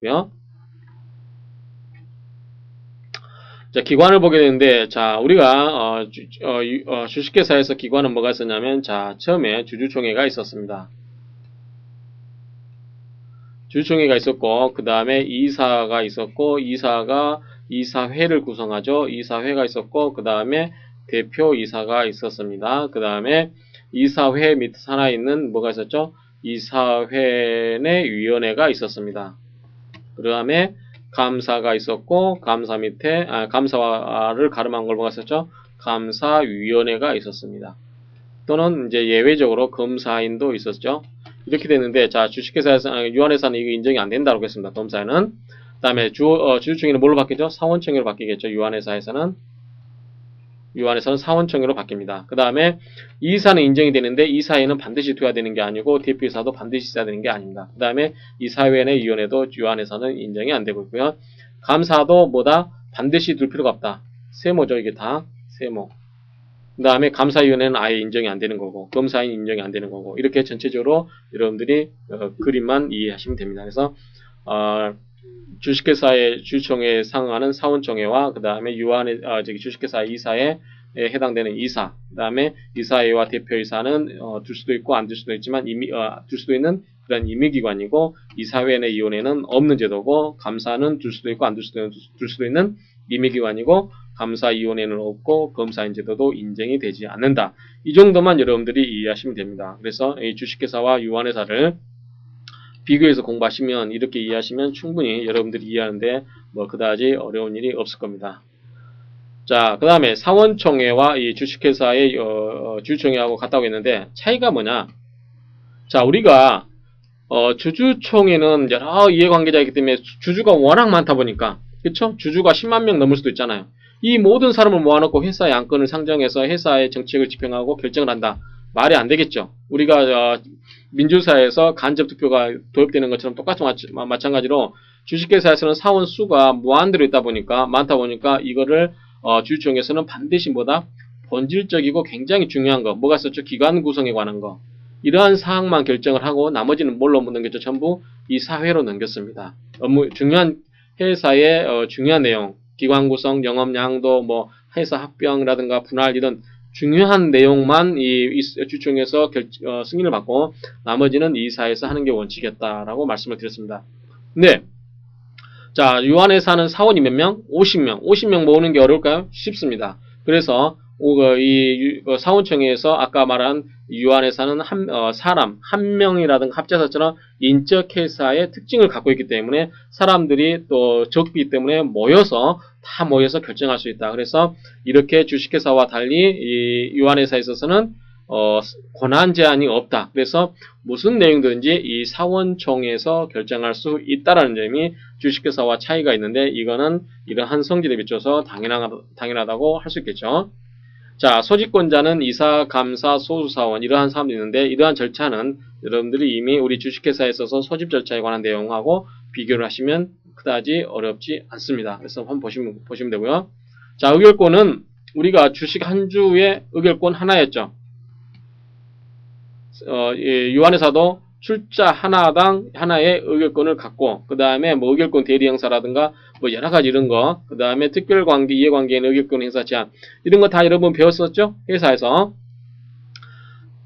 고요. 자, 기관을 보게 되는데, 자, 우리가, 어, 주, 어, 유- 어, 주식회사에서 기관은 뭐가 있었냐면, 자, 처음에 주주총회가 있었습니다. 주주총회가 있었고, 그 다음에 이사가 있었고, 이사가 이사회를 구성하죠. 이사회가 있었고, 그 다음에 대표 이사가 있었습니다. 그 다음에 이사회 밑 하나 있는 뭐가 있었죠? 이사회 내 위원회가 있었습니다. 그 다음에 감사가 있었고 감사 밑에 아, 감사를 가름한 걸 뭐가 있었죠? 감사위원회가 있었습니다. 또는 이제 예외적으로 검사인도 있었죠. 이렇게 되는데 자 주식회사에서 아, 유한회사는 이게 인정이 안 된다고 했습니다. 검사는 그다음에 주 어, 뭘로 바뀌죠? 사원총회로 바뀌겠죠. 유한회사에서는 유한에서는 사원총회로 바뀝니다. 그 다음에 이사는 인정이 되는데 이사회는 반드시 둬야 되는 게 아니고 대표이사도 반드시 있어야 되는 게 아닙니다. 그 다음에 이사회 내 위원회도 유한에서는 인정이 안 되고 있고요. 감사도 뭐다 반드시 둘 필요가 없다. 세모죠 이게 다 세모. 그 다음에 감사위원회는 아예 인정이 안 되는 거고 검사인 인정이 안 되는 거고 이렇게 전체적으로 여러분들이 어, 그림만 이해하시면 됩니다. 그래서 어, 주식회사의 주총회에 상응하는 사원총회와 그 다음에 유한의 아, 저기 주식회사 이사에 해당되는 이사, 그 다음에 이사회와 대표이사는 어, 둘 수도 있고 안 둘 수도 있지만 임의, 어, 둘 수도 있는 그런 임의기관이고 이사회 내 위원회는 없는 제도고 감사는 둘 수도 있고 안 둘 수도, 있는- 둘 수도 있는 임의기관이고 감사위원회는 없고 검사인 제도도 인정이 되지 않는다. 이 정도만 여러분들이 이해하시면 됩니다. 그래서 이 주식회사와 유한회사를 비교해서 공부하시면 이렇게 이해하시면 충분히 여러분들이 이해하는데 뭐 그다지 어려운 일이 없을 겁니다. 자, 그 다음에 사원총회와 이 주식회사의 어, 어, 주주총회하고 같다고 했는데 차이가 뭐냐? 자, 우리가 어, 주주총회는 여러 이해관계자이기 때문에 주- 주주가 워낙 많다 보니까 그쵸? 주주가 10만 명 넘을 수도 있잖아요. 이 모든 사람을 모아놓고 회사의 안건을 상정해서 회사의 정책을 집행하고 결정을 한다. 말이 안 되겠죠. 우리가 어, 민주사회에서 간접 투표가 도입되는 것처럼 똑같이 마- 마찬가지로 주식회사에서는 사원 수가 무한대로 있다 보니까 많다 보니까 이거를 어, 주주총회에서는 반드시 뭐다? 본질적이고 굉장히 중요한 거. 뭐가 있었죠? 기관 구성에 관한 거. 이러한 사항만 결정을 하고 나머지는 뭘로 넘겼죠? 전부 이 사회로 넘겼습니다. 업무 중요한 회사의 어, 중요한 내용. 기관 구성 영업 양도 뭐 회사 합병이라든가 분할 이런 중요한 내용만 이, 이 주총에서 결, 어, 승인을 받고 나머지는 이사에서 하는 게 원칙이었다라고 말씀을 드렸습니다. 네. 자, 유한회사는 사원이 몇 명? 50명. 50명 모으는 게 어려울까요? 쉽습니다. 그래서 이 유- 어, 아까 말한 유한회사는 한, 어, 사람, 한 명이라든가 합자사처럼 인적 회사의 특징을 갖고 있기 때문에 사람들이 또 적기 때문에 모여서 다 모여서 결정할 수 있다. 그래서 이렇게 주식회사와 달리 이 유한회사에 있어서는 어, 권한 제한이 없다. 그래서 무슨 내용든지 이 사원총에서 결정할 수 있다라는 점이 주식회사와 차이가 있는데 이거는 이러한 성질에 비춰서 당연하, 당연하다고 할 수 있겠죠. 자, 소집권자는 이사, 감사, 소수사원 이러한 사람도 있는데 이러한 절차는 여러분들이 이미 우리 주식회사에 있어서 소집 절차에 관한 내용하고 비교를 하시면 그다지 어렵지 않습니다. 그래서 한번 보시면, 보시면 되고요. 자, 의결권은 우리가 주식 한 주에 의결권 하나였죠. 어, 예, 유한회사도 출자 하나당 하나의 의결권을 갖고 그 다음에 뭐 의결권 대리 행사라든가 뭐 여러 가지 이런 거, 그 다음에 특별관계, 이해관계인 의결권 행사 제한 이런 거 다 여러분 배웠었죠? 회사에서.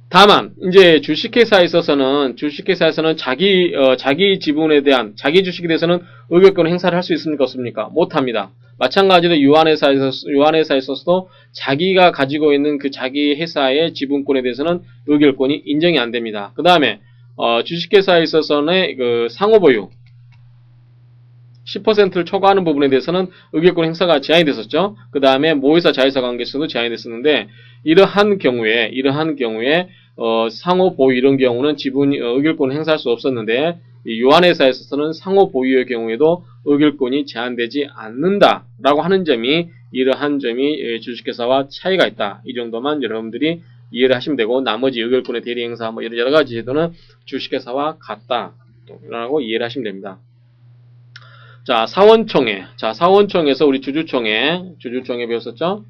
다만 이제 주식회사에 있어서는 주식회사에서는 자기 어, 자기 지분에 대한 자기 주식에 대해서는 의결권 행사를 할 수 있습니까 없습니까? 못합니다. 마찬가지로 유한회사에서 유한회사에 있어서도 자기가 가지고 있는 그 자기 회사의 지분권에 대해서는 의결권이 인정이 안 됩니다. 그 다음에 어, 주식회사에 있어서는 그 상호보유 10%를 초과하는 부분에 대해서는 의결권 행사가 제한이 됐었죠. 그 다음에 모의사 자회사 관계에서도 제한이 됐었는데 이러한 경우에 이러한 경우에 어, 상호 보유 이런 경우는 지분 어, 의결권 행사할 수 없었는데 이 유한회사에서는 상호 보유의 경우에도 의결권이 제한되지 않는다라고 하는 점이 이러한 점이 예, 주식회사와 차이가 있다. 이 정도만 여러분들이 이해를 하시면 되고 나머지 의결권의 대리 행사 뭐 이런 여러 가지 제도는 주식회사와 같다 라고 이해를 하시면 됩니다. 자, 사원총회. 자, 사원총회에서 우리 주주총회, 주주총회 배웠었죠?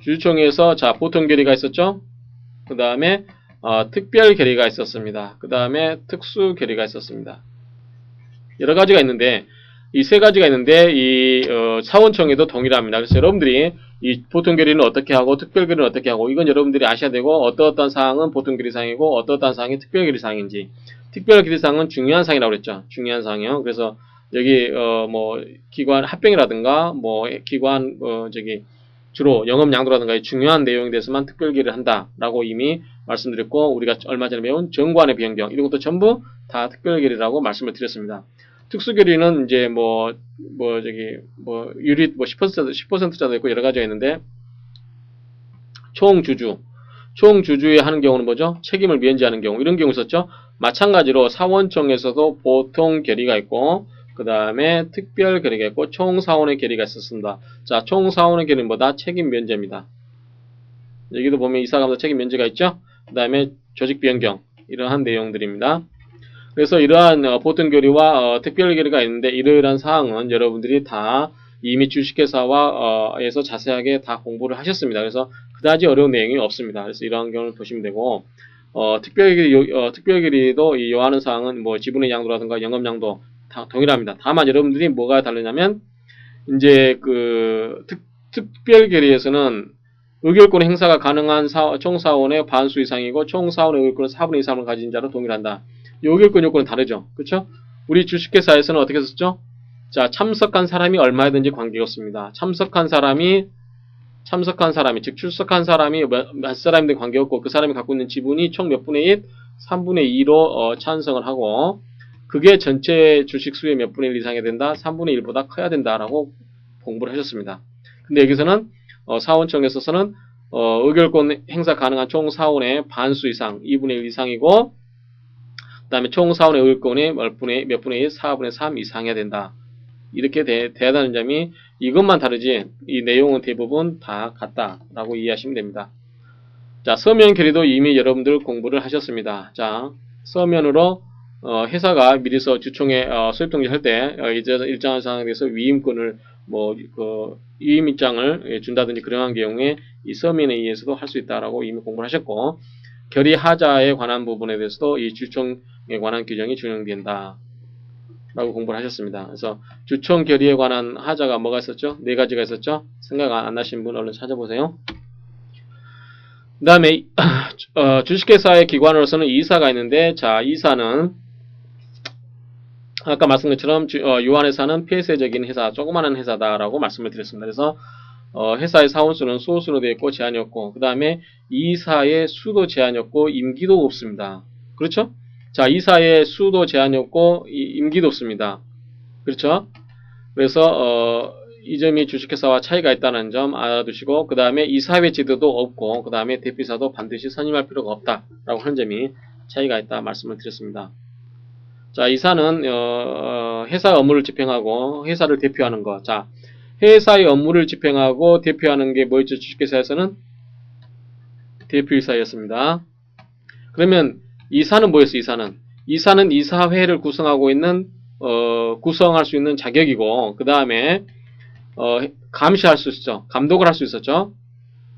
주주총회에서 자, 보통 결의가 있었죠? 그 다음에 어, 특별 결의가 있었습니다. 그 다음에 특수 결의가 있었습니다. 여러 가지가 있는데 이 세 가지가 있는데 이 어, 사원청에도 동일합니다. 그래서 여러분들이 이 보통 결의는 어떻게 하고 특별 결의는 어떻게 하고 이건 여러분들이 아셔야 되고 어떠어떤 사항은 보통 결의 사항이고 어떠어떤 사항이 특별 결의 사항인지 특별 결의 사항은 중요한 사항이라고 그랬죠. 중요한 사항이요. 그래서 여기 어 뭐 기관 합병이라든가 뭐 기관 어 저기 주로 영업 양도라든가 이 중요한 내용에 대해서만 특별 결의를 한다라고 이미 말씀드렸고 우리가 얼마 전에 배운 정관의 변경 이런 것도 전부 다 특별 결의라고 말씀을 드렸습니다. 특수 결의는 이제 뭐 뭐 저기 뭐 유리 뭐 10% 10%짜도 있고 여러 가지가 있는데 총 주주 총 주주에 하는 경우는 뭐죠? 책임을 면제하는 경우 이런 경우 있었죠. 마찬가지로 사원청에서도 보통 결의가 있고 그 다음에 특별 결의가 있고 총 사원의 결의가 있었습니다. 자, 총 사원의 결의는 뭐다? 책임 면제입니다. 여기도 보면 이사감사 책임 면제가 있죠. 그 다음에 조직 변경 이러한 내용들입니다. 그래서 이러한 어, 보통 결의와 어, 특별 결의가 있는데 이러한 사항은 여러분들이 다 이미 주식회사와 어, 에서 자세하게 다 공부를 하셨습니다. 그래서 그다지 어려운 내용이 없습니다. 그래서 이러한 경우를 보시면 되고 어, 특별 결의 요- 어, 특별 결의도 이 요하는 사항은 뭐 지분의 양도라든가 영업 양도 다 동일합니다. 다만 여러분들이 뭐가 다르냐면 이제 그 특, 특별 결의에서는 의결권 행사가 가능한 사- 총사원의 반수 이상이고 총사원의 의결권은 4분의 2 이상을 가진 자로 동일한다. 이 의결권 요건은 다르죠. 그렇죠? 우리 주식회사에서는 어떻게 썼죠? 자, 참석한 사람이 얼마든지 관계가 없습니다. 참석한 사람이 참석한 사람이 즉 출석한 사람이 몇, 몇 사람인데 관계없고 그 사람이 갖고 있는 지분이 총 몇 분의 1? 3분의 2로 어, 찬성을 하고 그게 전체 주식 수의 몇 분의 1 이상이 된다? 3분의 1보다 커야 된다라고 공부를 하셨습니다. 근데 여기서는 어, 사원청에서는 어, 의결권 행사 가능한 총 사원의 반수 이상, 2분의 1 이상이고 그 다음에 총 사원의 의결권이 몇 분의, 몇 분의 1, 4분의 3 이상이어야 된다. 이렇게 돼, 돼야 되는 점이 이것만 다르지 이 내용은 대부분 다 같다 라고 이해하시면 됩니다. 자, 서면 결의도 이미 여러분들 공부를 하셨습니다. 자, 서면으로 어, 회사가 미리서 주총에 어, 수입 통지할 때 어, 이제 일정한 사항에 대해서 위임권을 뭐 그 위임 입장을 예, 준다든지 그러한 경우에 이 서면에 의해서도 할 수 있다라고 이미 공부를 하셨고 결의 하자에 관한 부분에 대해서도 이 주총에 관한 규정이 준용된다. 라고 공부를 하셨습니다. 그래서 주총 결의에 관한 하자가 뭐가 있었죠? 네 가지가 있었죠? 생각 안 나신 분 얼른 찾아보세요. 그 다음에 어, 주식회사의 기관으로서는 이사가 있는데 자 이사는 아까 말씀 것처럼 주- 어, 유한회사는 폐쇄적인 회사, 조그마한 회사다라고 말씀을 드렸습니다. 그래서 어, 회사의 사원수는 소수로 되어 있고 제한이 없고 그 다음에 이사의 수도 제한이 없고 임기도 없습니다. 그렇죠? 자 이사의 수도 제한이 없고 이- 임기도 없습니다. 그렇죠? 그래서 어, 이 점이 주식회사와 차이가 있다는 점 알아두시고 그 다음에 이사회 제도도 없고 그 다음에 대표이사도 반드시 선임할 필요가 없다라고 하는 점이 차이가 있다 말씀을 드렸습니다. 자 이사는 어, 어, 회사 업무를 집행하고 회사를 대표하는 것. 자 회사의 업무를 집행하고 대표하는 게 뭐였죠? 주식회사에서는 대표이사였습니다. 그러면 이사는 뭐였어요? 이사는 이사는 이사회를 구성하고 있는 어, 구성할 수 있는 자격이고 그 다음에 어, 감시할 수 있죠. 감독을 할 수 있었죠.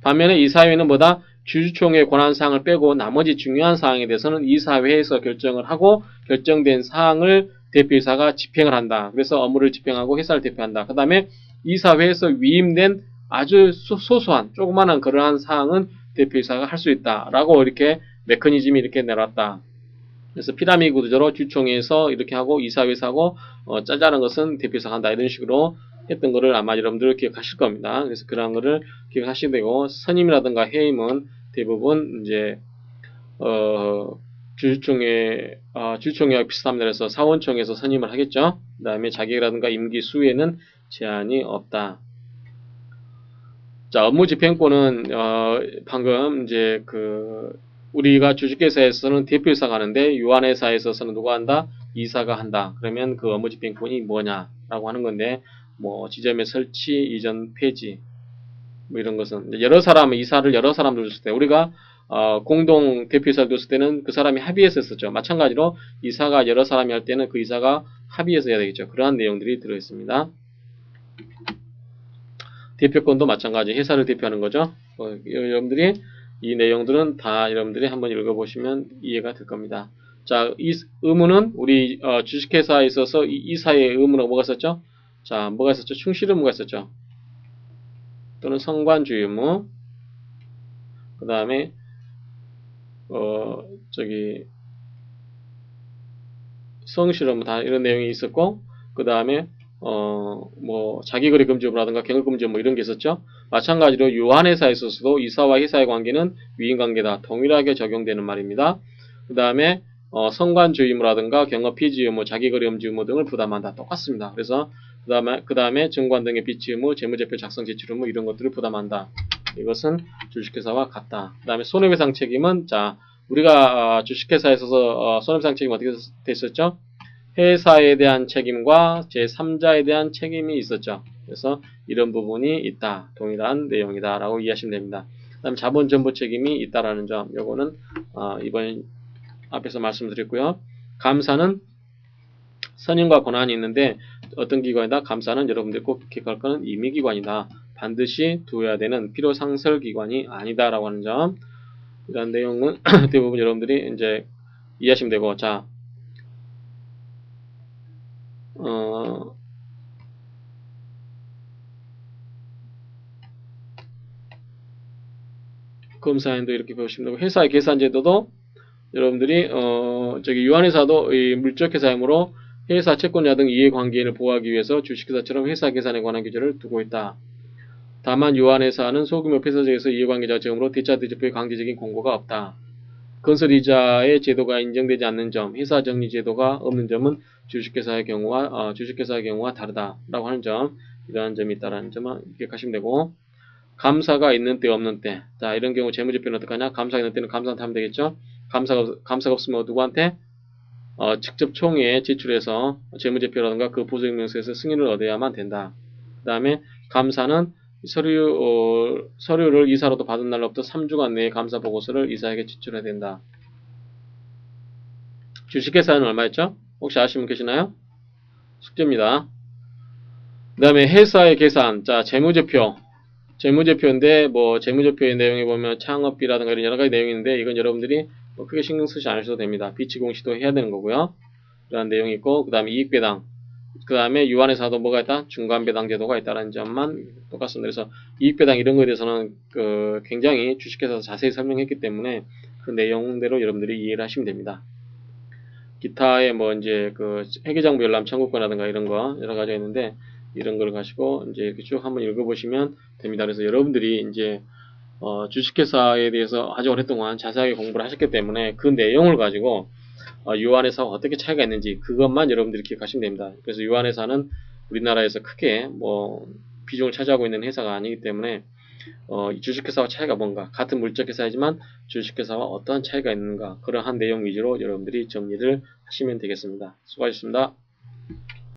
반면에 이사회는 뭐다? 주주총회 권한 사항을 빼고 나머지 중요한 사항에 대해서는 이사회에서 결정을 하고 결정된 사항을 대표이사가 집행을 한다. 그래서 업무를 집행하고 회사를 대표한다. 그 다음에 이사회에서 위임된 아주 소, 소소한 조그마한 그러한 사항은 대표이사가 할 수 있다라고 이렇게 메커니즘이 이렇게 내놨다. 그래서 피라미드 구조로 주총회에서 이렇게 하고 이사회에서 하고 어, 짜자는 것은 대표이사가 한다 이런 식으로 했던 거를 아마 여러분들 기억하실 겁니다. 그래서 그런 거를 기억하시게 되고 선임이라든가 해임은 대부분 이제 어, 주총회 어, 주총회와 비슷합니다. 그래서 사원청에서 선임을 하겠죠. 그 다음에 자격이라든가 임기 수에는 제한이 없다. 자, 업무 집행권은 어, 방금 이제 그 우리가 주식회사에서는 대표이사가 하는데 유한회사에 있어서는 누가 한다? 이사가 한다. 그러면 그 업무 집행권이 뭐냐라고 하는 건데 뭐 지점의 설치, 이전 폐지 뭐 이런 것은 여러 사람 이사를 여러 사람들 줬을 때 우리가 어, 공동 대표이사를 뒀을 때는 그 사람이 합의해서 했었죠. 마찬가지로 이사가 여러 사람이 할 때는 그 이사가 합의해서 해야 되겠죠. 그러한 내용들이 들어 있습니다. 대표권도 마찬가지 회사를 대표하는 거죠. 어, 여러분들이 이 내용들은 다 여러분들이 한번 읽어보시면 이해가 될 겁니다. 자, 이 의무는 우리 어, 주식회사에 있어서 이, 이사의 의무가 뭐가 있었죠? 자, 뭐가 있었죠? 충실 의무가 있었죠. 또는 성관주의 의무. 그 다음에 어 저기 성실 의무 다 이런 내용이 있었고 그 다음에 어 뭐 자기거래 금지 의무라든가 경영 금지 의무 이런 게 있었죠. 마찬가지로 유한회사에 있어서도 이사와 회사의 관계는 위임관계다. 동일하게 적용되는 말입니다. 그 다음에 어, 성관주의 의무라든가 경업 피지 의무, 자기거래 금지 의무 등을 부담한다. 똑같습니다. 그래서 그 다음에 그 다음에 증권 등의 비치 의무, 재무제표 작성 제출 의무 이런 것들을 부담한다. 이것은 주식회사와 같다. 그 다음에 손해배상 책임은 자 우리가 어, 주식회사에 있어서 어, 손해배상 책임 어떻게 됐었죠? 회사에 대한 책임과 제3자에 대한 책임이 있었죠. 그래서 이런 부분이 있다. 동일한 내용이다. 라고 이해하시면 됩니다. 그 다음 자본 전부 책임이 있다라는 점. 요거는 어, 이번 앞에서 말씀드렸고요. 감사는 선임과 권한이 있는데 어떤 기관이다? 감사는 여러분들 꼭 기억할 거는 임의기관이다. 반드시 두어야 되는 필요상설 기관이 아니다라고 하는 점. 이런 내용은 대부분 여러분들이 이제 이해하시면 되고, 자, 어, 검사인도 이렇게 보시면 되고, 회사의 계산제도도 여러분들이 어 저기 유한회사도 이 물적회사이므로 회사 채권자 등 이해관계인을 보호하기 위해서 주식회사처럼 회사 계산에 관한 규제를 두고 있다. 다만 유한회사는 소규모 폐쇄적에서 이해관계자 증으로 대차 대조표의 강제적인 공고가 없다. 건설이자의 제도가 인정되지 않는 점, 회사 정리 제도가 없는 점은 주식회사의 경우와 어, 주식회사의 경우와 다르다라고 하는 점, 이러한 점이 있다라는 점은 기억하시면 되고, 감사가 있는 때 없는 때, 자 이런 경우 재무제표는 어떡하냐? 감사가 있는 때는 감사한테 하면 되겠죠? 감사가, 감사가 없으면 누구한테? 어, 직접 총회에 제출해서 재무제표라든가 그 보조명세에서 승인을 얻어야만 된다. 그 다음에 감사는 서류, 어, 서류를 이사로도 받은 날로부터 3주간 내에 감사 보고서를 이사에게 제출해야 된다. 주식회사는 얼마였죠? 혹시 아시는 분 계시나요? 숙제입니다. 그 다음에 회사의 계산, 자, 재무제표. 재무제표인데, 뭐, 재무제표의 내용에 보면 창업비라든가 이런 여러 가지 내용이 있는데, 이건 여러분들이 뭐 크게 신경 쓰지 않으셔도 됩니다. 비치 공시도 해야 되는 거고요. 이런 내용이 있고, 그 다음에 이익배당. 그 다음에 유한회사도 뭐가 있다? 중간배당 제도가 있다는 점만 똑같습니다. 그래서 이익배당 이런 거에 대해서는 그 굉장히 주식회사에서 자세히 설명했기 때문에 그 내용대로 여러분들이 이해를 하시면 됩니다. 기타의 뭐 이제 그 회계장부 열람 청구권이라든가 이런 거 여러 가지가 있는데 이런 걸 가지고 이제 쭉 한번 읽어보시면 됩니다. 그래서 여러분들이 이제 어, 주식회사에 대해서 아주 오랫동안 자세하게 공부를 하셨기 때문에 그 내용을 가지고 어, 유한회사와 어떻게 차이가 있는지 그것만 여러분들이 기억하시면 됩니다. 그래서 유한회사는 우리나라에서 크게 뭐 비중을 차지하고 있는 회사가 아니기 때문에 어, 이 주식회사와 차이가 뭔가 같은 물적회사이지만 주식회사와 어떠한 차이가 있는가 그러한 내용 위주로 여러분들이 정리를 하시면 되겠습니다. 수고하셨습니다.